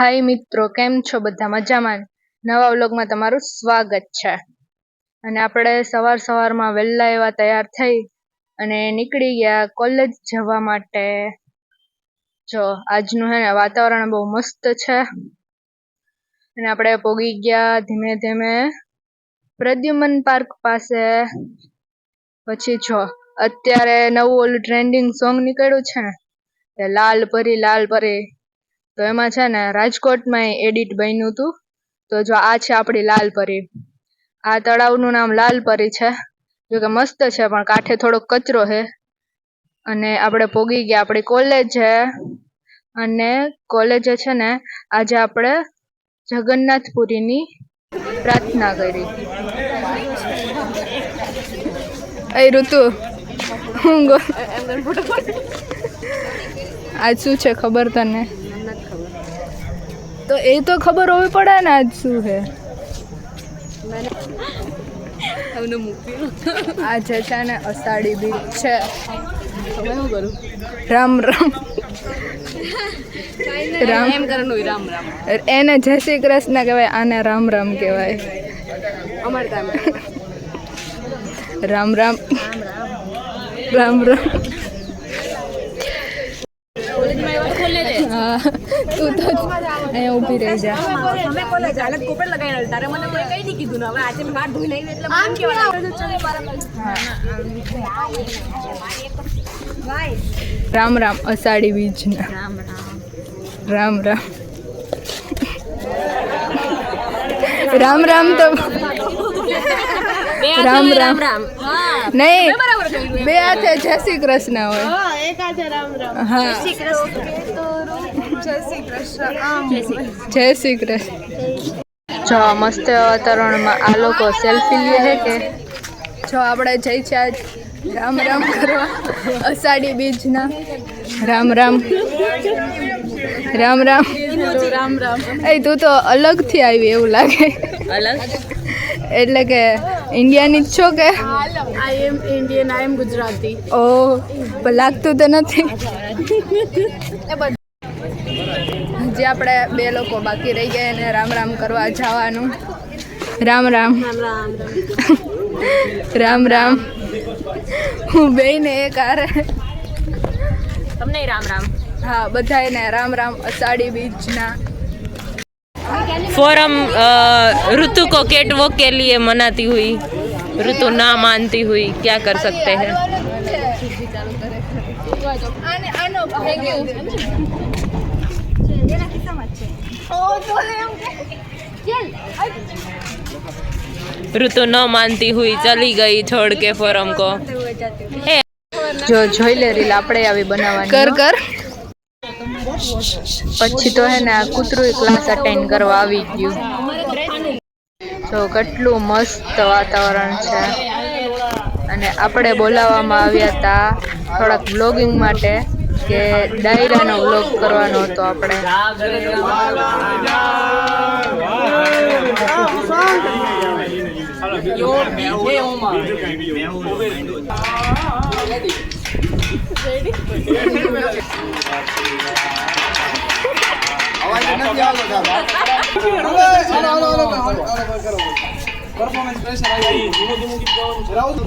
હાય મિત્રો, કેમ છો બધા? મજામાં? નવા વ્લોગમાં તમારું સ્વાગત છે. અને આપણે સવાર સવારમાં વહેલા એવા તૈયાર થઈ અને નીકળી ગયા કોલેજ જવા માટે. જો, આજનું હે ને વાતાવરણ બહુ મસ્ત છે. અને આપણે પોગી ગયા ધીમે ધીમે પ્રદ્યુમન પાર્ક પાસે. પછી જો, અત્યારે નવું ઓલું ટ્રેન્ડિંગ સોંગ નીકળ્યું છે ને લાલ પરી લાલ પરી. તો એમાં છે ને રાજકોટમાં એડિટ બન્યું હતું તો જો આ છે આપણી લાલ પરી આ તળાવનું નામ લાલ પરી છે. જો કે મસ્ત છે પણ કાંઠે થોડોક કચરો છે. અને આપણે પોગી ગયા. આપણી કોલેજ છે. અને કોલેજે છે ને આજે આપણે જગન્નાથપુરીની પ્રાર્થના કરી. એ ઋતુ હું આજ શું છે ખબર તને? તો એ તો ખબર હોવી પડે ને આજ શું છે. આજે છે ને અષાઢી બીજ છે. રામ રામ. રામ. એમ કરવાનું રામ રામ. એને જય શ્રી કૃષ્ણ કહેવાય આને રામ રામ કહેવાય. રામ રામ રામ. રામ રામ. હા તું તો અહીંયા ઊભી રહી જા. તમે કોલેજ હાલત કોપર લગાવી તારે. મને કોઈ કઈ નહીં કીધું હવે આજે મેં હાથ ધોઈ લઈને એટલે આમ કેવા રામ રામ. અષાઢી બીજના રામ રામ. રામ રામ. રામ રામ તો રામ રામ. રામ નહીં બે હાથે જય શ્રી કૃષ્ણ હોય. હા જય શ્રી કૃષ્ણ. જો મસ્ત વાતાવરણમાં આ લોકો સેલ્ફી લે છે કે? જો આપણે જઈ છે આજ રામ રામ કરવા અષાઢી બીજના. રામ રામ. રામ રામ. રામ રામ એ તું તો અલગથી આવી એવું લાગે. અલગ એટલે કે ઇન્ડિયાની જ છો કે? આઈ એમ ઇન્ડિયન આઈ એમ ગુજરાતી ઓ લાગતું તો નથી. હજી આપણે બે લોકો બાકી રહી ગયા એને રામ રામ કરવા જવાનું. રામ રામ. રામ રામ. હું બેને એક આરે તમને રામ રામ. હા બધાને રામ રામ અષાઢી બીજના. ફોરમ ઋતુ કો કેટવો કે લીએ મનાતી હુઈ. ઋતુ ના માનતી હુઈ. ક્યા કર સકતે હૈ? આનો ઋતુ ન માનતી હુઈ ચલી ગઈ છોડ કે ફોરમ કો. જો જોઈ લે રીલ આપણે આવી બનાવવાની કર કર. પછી તો હે ને આ કૂતરું ક્લાસ અટેન્ડ કરવા આવી ગયું. જો કેટલું મસ્ત વાતાવરણ છે. અને આપણે બોલાવવામાં આવ્યા હતા થોડાક બ્લોગિંગ માટે. કે ડાયરાનો બ્લોગ કરવાનો હતો આપણે. પરફોર્મન્સ પ્રેશર આવી ધીમું ધીમું ગીત ગાવાનું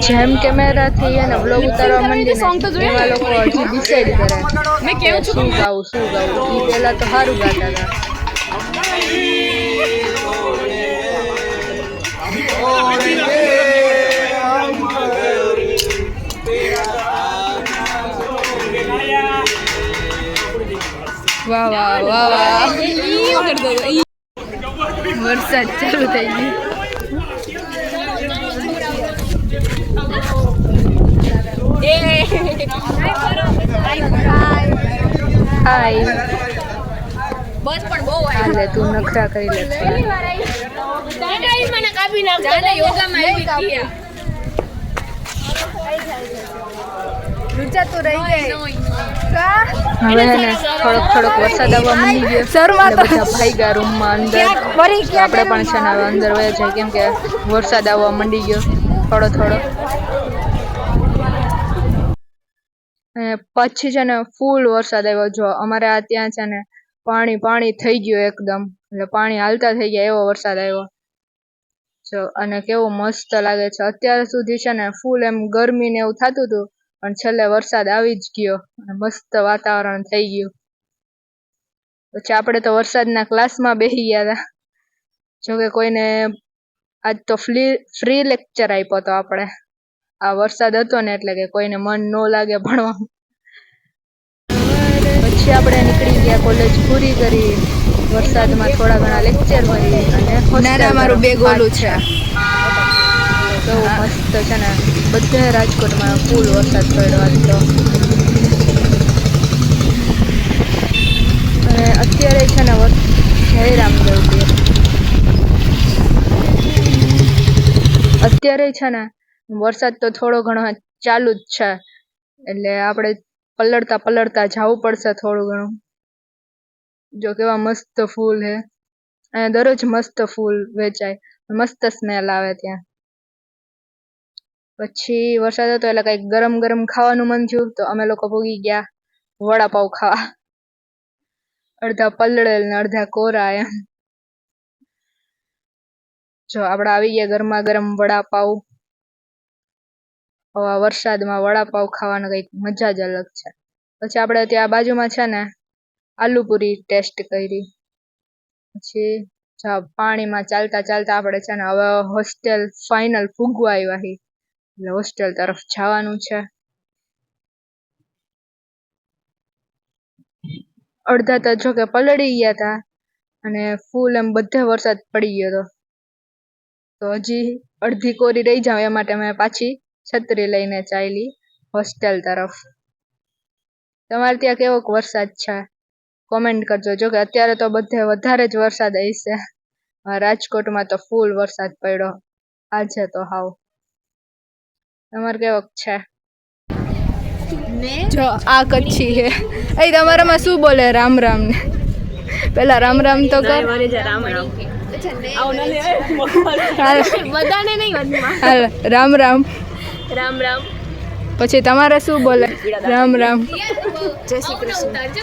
હા 3 2 1 સ્ટાર્ટ આ ઓલામાં અવાજ નથી આવતો રીલ વાળું કર અવાજ જ. નથી આવતો જેમ કેમેરાથી એને બ્લોગ ઉતારવા માંડીને એવા લોકો હજી ડિસાઈડ કરે. મેં કેવું શું ગાવું શું ગાવું? એ પહેલા તો સારું ગાતા હતા. વાહ વાહ વાહ વાહ. વરસાદ ચાલુ થઈ ગયો. હાય બસ પણ બહુ હાલે તું નખરા કરી લે. જાને યોગામાં આવી હતી તું રહી ગઈ. હવે ને થોડોક થોડોક વરસાદ આવવા માંડી ગયો. શરૂઆત બધા ભાઈ ગયા રૂમમાં અંદર. ફરી આપણે પણ છે ને અંદર વયા જાય કેમ કે વરસાદ આવવા માંડી ગયો થોડો થોડો. પછી છે ને ફૂલ વરસાદ આવ્યો. જો અમારે આ ત્યાં છે ને પાણી પાણી થઈ ગયું એકદમ. એટલે પાણી હાલતા થઈ ગયા એવો વરસાદ આવ્યો. જો અને કેવું મસ્ત લાગે છે. અત્યાર સુધી છે ને ફૂલ એમ ગરમી ને એવું થતું હતું, પણ છેલ્લે વરસાદ આવી જ ગયો અને મસ્ત વાતાવરણ થઈ ગયું. પછી આપણે તો વરસાદના ક્લાસમાં બેસી ગયા હતા. જોકે કોઈને આજ તો ફ્રી ફ્રી લેક્ચર આપ્યો તો આપણે. આ વરસાદ હતો ને એટલે કે કોઈને મન ન લાગે ભણવામાં. પછી આપણે નીકળી ગયા કોલેજ પૂરી કરી. વરસાદમાં થોડા ઘણા લેક્ચર ભરી અને નાના મારું બે ગોલું છે. કેવું મસ્ત છે ને બધે રાજકોટમાં ફૂલ વરસાદ પડ્યો આજ તો. અને અત્યારે છે ને જયરામ જય રામદેવ અત્યારે છે ને વરસાદ તો થોડો ઘણો ચાલુ જ છે. એટલે આપણે પલળતા પલળતા જવું પડશે થોડું ઘણું. જો કેવા મસ્ત ફૂલ હે. અને દરરોજ મસ્ત ફૂલ વેચાય. મસ્ત સ્મેલ આવે ત્યાં. પછી વરસાદ હતો એટલે કંઈક ગરમ ગરમ ખાવાનું મન થયું તો અમે લોકો ભોગી ગયા વડાપાઉ ખાવા. અડધા પલળેલ ને અડધા કોરા એમ. જો આપણે આવી ગયા ગરમા ગરમ વડાપાવ. આવા વરસાદમાં વડાપાવ ખાવાની કંઈક મજા જ અલગ છે. પછી આપણે ત્યાં બાજુમાં છે ને આલુપુરી ટેસ્ટ કરી. પછી પાણીમાં ચાલતા ચાલતા આપણે છે ને હવે હોસ્ટેલ ફાઇનલ ફૂગવા આવ્યા હી એટલે હોસ્ટેલ તરફ જવાનું છે. અડધા તો જો કે પલળી ગયા હતા અને ફૂલ એમ બધે વરસાદ પડી ગયો હતો તો હજી અડધી કોરી રહી જાવ એ માટે મેં પાછી છત્રી લઈને ચાલી હોસ્ટેલ તરફ. તમારે ત્યાં કેવોક વરસાદ છે? કોમેન્ટ કરજો. જો કે અત્યારે તો બધે વધારે જ વરસાદ હશે રાજકોટમાં તો ફૂલ વરસાદ પડ્યો. આજે તો હાવ. તમારે કેવોક છે? જો આ કચ્છી છે. એ તમારામાં શું બોલે રામ રામ ને? પેલા રામ રામ તો કર. રામ રામ. રામ રામ. પછી તમારે શું બોલે? રામ રામ. જય શ્રી કૃષ્ણ.